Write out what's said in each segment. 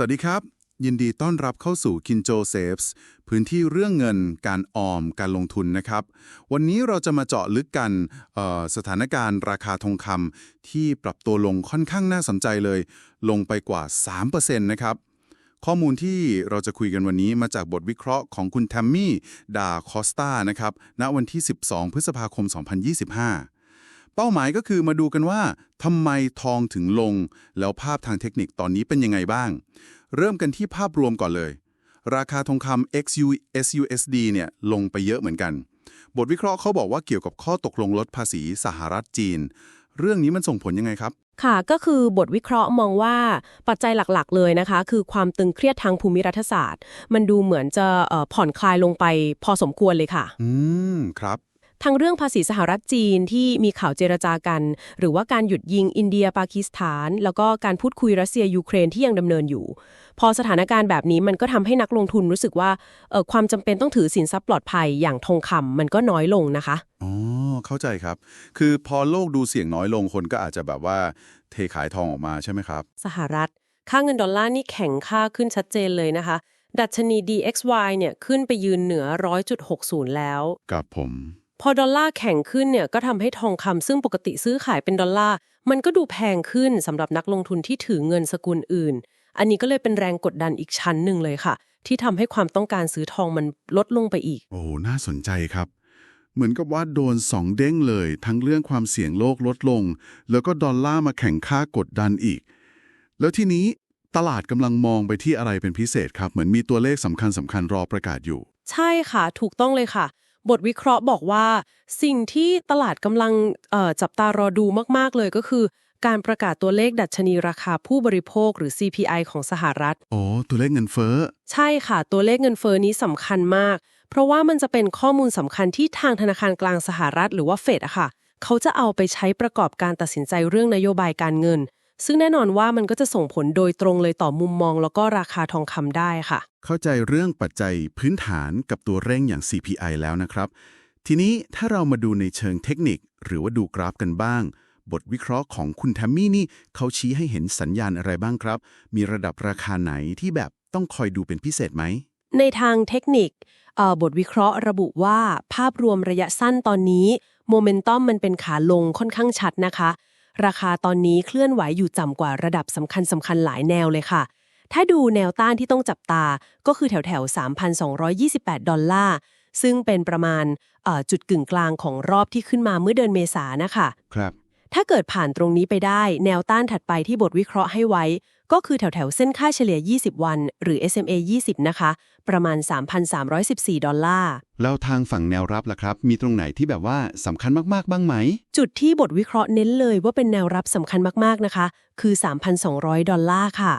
สวัสดีครับ ยินดีต้อนรับเข้าสู่ Kinjo Saves พื้นที่เรื่องเงินการออมการลงทุนนะครับ วันนี้เราจะมาเจาะลึกกันสถานการณ์ราคาทองคำที่ปรับตัวลงค่อนข้างน่าสนใจเลย ลงไปกว่า 3%นะครับ ข้อมูลที่เราจะคุยกันวันนี้มาจากบทวิเคราะห์ของคุณแทมมี่ดาคอสตานะครับณวันที่ 12 พฤษภาคม 2025 เป้าหมายก็คือมาดูกันว่าทำไมทองถึงลง แล้วภาพทางเทคนิคตอนนี้เป็นยังไงบ้าง เริ่มกันที่ภาพรวมก่อนเลย ราคาทองคำ XU SUSD เนี่ยลงไปเยอะเหมือนกัน บทวิเคราะห์เขาบอกว่าเกี่ยวกับข้อตกลงลดภาษีสหรัฐจีน เรื่องนี้มันส่งผลยังไงครับ ค่ะก็คือบทวิเคราะห์มองว่าปัจจัยหลักๆ เลยนะคะ คือความตึงเครียดทางภูมิรัฐศาสตร์ มันดูเหมือนจะเอ่อผ่อนคลายลงไปพอสมควรเลยค่ะ อืมครับ ทั้งเรื่องภาษีสหรัฐจีนที่มีข่าวเจรจากัน หรือว่าการหยุดยิงอินเดียปากีสถาน แล้วก็การพูดคุยรัสเซียยูเครนที่ยังดำเนินอยู่ พอสถานการณ์แบบนี้มันก็ทำให้นักลงทุนรู้สึกว่าเอ่อความจำเป็นต้องถือสินทรัพย์ปลอดภัยอย่างทองคำมันก็น้อยลงนะคะอ๋อเข้าใจครับ คือพอโลกดูเสี่ยงน้อยลงคนก็อาจจะแบบว่าเทขายทองออกมาใช่ไหมครับ สหรัฐ ค่าเงินดอลลาร์นี่แข็งค่าขึ้นชัดเจนเลยนะคะ ดัชนี DXY เนี่ยขึ้นไปยืนเหนือ 100.60 แล้ว กับผม พอดอลลาร์แข็งขึ้นเนี่ยก็ทำให้ทองคำซึ่งปกติซื้อขายเป็นดอลลาร์มันก็ดูแพงขึ้นสำหรับนักลงทุนที่ถือเงินสกุลอื่น อันนี้ก็เลยเป็นแรงกดดันอีกชั้นหนึ่งเลยค่ะ ที่ทำให้ความต้องการซื้อทองมันลดลงไปอีก โอ้น่าสนใจครับ เหมือนกับว่าโดนสองเด้งเลย ทั้งเรื่องความเสี่ยงโลกลดลง แล้วก็ดอลลาร์มาแข่งค่ากดดันอีก แล้วทีนี้ตลาดกำลังมองไปที่อะไรเป็นพิเศษครับ เหมือนมีตัวเลขสำคัญสำคัญรอประกาศอยู่ ใช่ค่ะ ถูกต้องเลยค่ะ บทวิเคราะห์บอกว่า สิ่งที่ตลาดกำลังเอ่อจับตารอดูมาก ๆ เลยก็คือ การประกาศตัวเลขดัชนีราคาผู้บริโภคหรือ CPI ของสหรัฐโอ้ตัวเลขเงินเฟ้อ ใช่ค่ะ ตัวเลขเงินเฟ้อนี้สำคัญมาก เพราะว่ามันจะเป็นข้อมูลสำคัญที่ทางธนาคารกลางสหรัฐ หรือว่าเฟดอะค่ะ เขาจะเอาไปใช้ประกอบการตัดสินใจเรื่องนโยบายการเงิน ซึ่งแน่นอนว่ามันก็จะส่งผลโดยตรงเลยต่อมุมมอง แล้วก็ราคาทองคำได้ค่ะ เข้าใจเรื่องปัจจัยพื้นฐานกับตัวเร่งอย่าง CPI แล้วนะครับ ทีนี้ถ้าเรามาดูในเชิงเทคนิค หรือว่าดูกราฟกันบ้าง บทวิเคราะห์ของคุณแทมมี่นี่เขาชี้ให้เห็นสัญญาณอะไรบ้างครับ มีระดับราคาไหนที่แบบต้องคอยดูเป็นพิเศษไหมในทางเทคนิคเอ่อบทวิเคราะห์ระบุว่าภาพรวมระยะสั้นตอนนี้โมเมนตัมมันเป็นขาลงค่อนข้างชัดนะคะ ราคาตอนนี้เคลื่อนไหวอยู่ต่ำกว่าระดับสำคัญสำคัญหลายแนวเลยค่ะ ถ้าดูแนวต้านที่ต้องจับตาก็คือแถวแถวๆ3,228 ดอลลาร์ ซึ่งเป็นประมาณเอ่อจุดกึ่งกลางของรอบที่ขึ้นมาเมื่อเดือนเมษานะคะ ครับถ้าถ้าเกิดผ่านตรงนี้ไปได้ แนวต้านถัดไปที่บทวิเคราะห์ให้ไว้ ก็คือแถวแถวๆเส้นค่าเฉลี่ย 20 วัน หรือ SMA 20 นะคะ ประมาณ 3,314 ดอลลาร์ แล้วทางฝั่งแนวรับล่ะครับ มีตรงไหนที่แบบว่าสำคัญมาก ๆ บ้างไหม จุดที่บทวิเคราะห์เน้นเลยว่าเป็นแนวรับสำคัญมาก ๆ นะคะ คือ 3,200 ดอลลาร์ค่ะ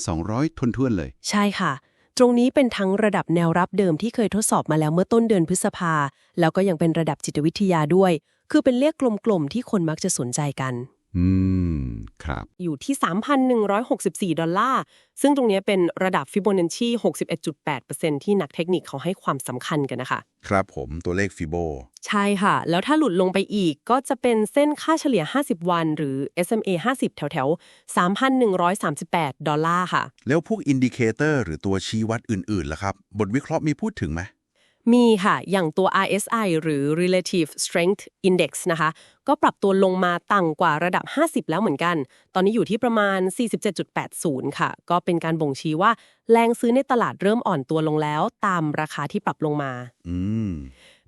3,200ทนทวนๆเลย ใช่ค่ะ ตรงนี้เป็นทั้งระดับแนวรับเดิมที่เคยทดสอบมาแล้วเมื่อต้นเดือนพฤษภา แล้วก็ยังเป็นระดับจิตวิทยาด้วย คือเป็นเลขกลมๆที่คนมักจะสนใจกัน อืม ครับ อยู่ที่ 3,164 ดอลลาร์ ซึ่งตรงนี้เป็นระดับฟิโบนัชชี61.8%ที่นักเทคนิคเขาให้ความสำคัญกันนะคะ ครับผมตัวเลขฟิโบ ใช่ค่ะ แล้วถ้าหลุดลงไปอีกก็จะเป็นเส้นค่าเฉลี่ย 50 วัน หรือ SMA 50 แถวแถวๆ3,138 ดอลลาร์ค่ะ แล้วพวกอินดิเคเตอร์หรือตัวชี้วัดอื่นๆล่ะครับ บทวิเคราะห์มีพูดถึงไหม มีค่ะ อย่างตัว RSI หรือ Relative Strength Index นะคะ ก็ปรับตัวลงมาต่ำกว่าระดับ 50 แล้วเหมือนกัน ตอนนี้อยู่ที่ประมาณ 47.80 ค่ะ ก็เป็นการบ่งชี้ว่า แรงซื้อในตลาดเริ่มอ่อนตัวลงแล้ว ตามราคาที่ปรับลงมา อืม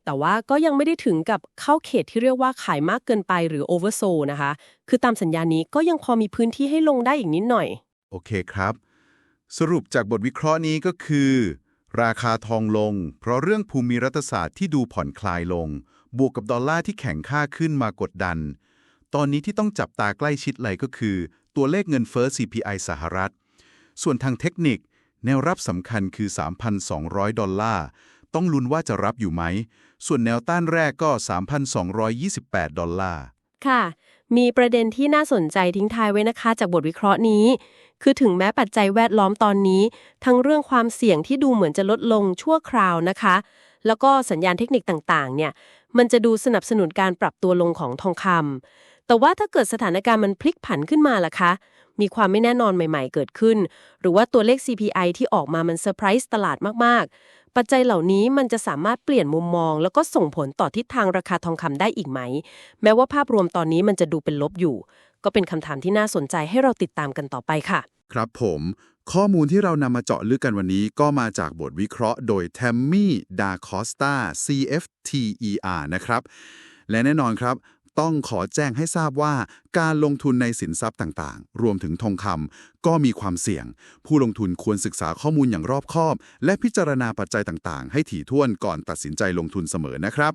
แต่ว่าก็ยังไม่ได้ถึงกับเข้าเขตที่เรียกว่าขายมากเกินไปหรือ oversold นะคะ คือตามสัญญานี้ก็ยังพอมีพื้นที่ให้ลงได้อีกนิดหน่อย โอเคครับ สรุปจากบทวิเคราะห์นี้ก็คือ ราคาทองลง เพราะเรื่องภูมิรัฐศาสตร์ที่ดูผ่อนคลายลง บวกกับดอลลาร์ที่แข็งค่าขึ้นมากดดัน ตอนนี้ที่ต้องจับตาใกล้ชิดเลยก็คือ ตัวเลขเงินเฟ้อ CPI สหรัฐ ส่วนทางเทคนิค แนวรับสำคัญคือ 3,200 ดอลลาร์ ต้องลุ้นว่าจะรับอยู่ไหม ส่วนแนวต้านแรกก็ 3,228 ดอลลาร์ ค่ะ มีประเด็นที่น่าสนใจทิ้งท้ายไว้นะคะ จากบทวิเคราะห์นี้ คือถึงแม้ปัจจัยแวดล้อมตอนนี้ ทั้งเรื่องความเสี่ยงที่ดูเหมือนจะลดลงชั่วคราวนะคะ แล้วก็สัญญาณเทคนิคต่างๆ เนี่ย มันจะดูสนับสนุนการปรับตัวลงของทองคำแต่ว่าถ้าเกิดสถานการณ์มันพลิกผันขึ้นมาล่ะคะ มีความไม่แน่นอนใหม่ ๆ เกิดขึ้น หรือว่าตัวเลข CPI ที่ออกมามันเซอร์ไพรส์ตลาดมากๆ ปัจจัยเหล่านี้มันจะสามารถเปลี่ยนมุมมอง แล้วก็ส่งผลต่อทิศทางราคาทองคำได้อีกไหม แม้ว่าภาพรวมตอนนี้มันจะดูเป็นลบอยู่ ก็เป็นคำถามที่น่าสนใจให้เราติดตามกันต่อไปค่ะ ครับผม ข้อมูลที่เรานำมาเจาะลึกกันวันนี้ก็มาจากบทวิเคราะห์โดย t a m m y Da Costa CFTER นะครับ และแน่นอนครับ ต้องขอแจ้งให้ทราบว่า การลงทุนในสินทรัพย์ต่างๆ รวมถึงทองคำก็มีความเสี่ยง ผู้ลงทุนควรศึกษาข้อมูลอย่างรอบคอบ และพิจารณาปัจจัยต่างๆ ให้ถี่ถ้วนก่อนตัดสินใจลงทุนเสมอนะครับ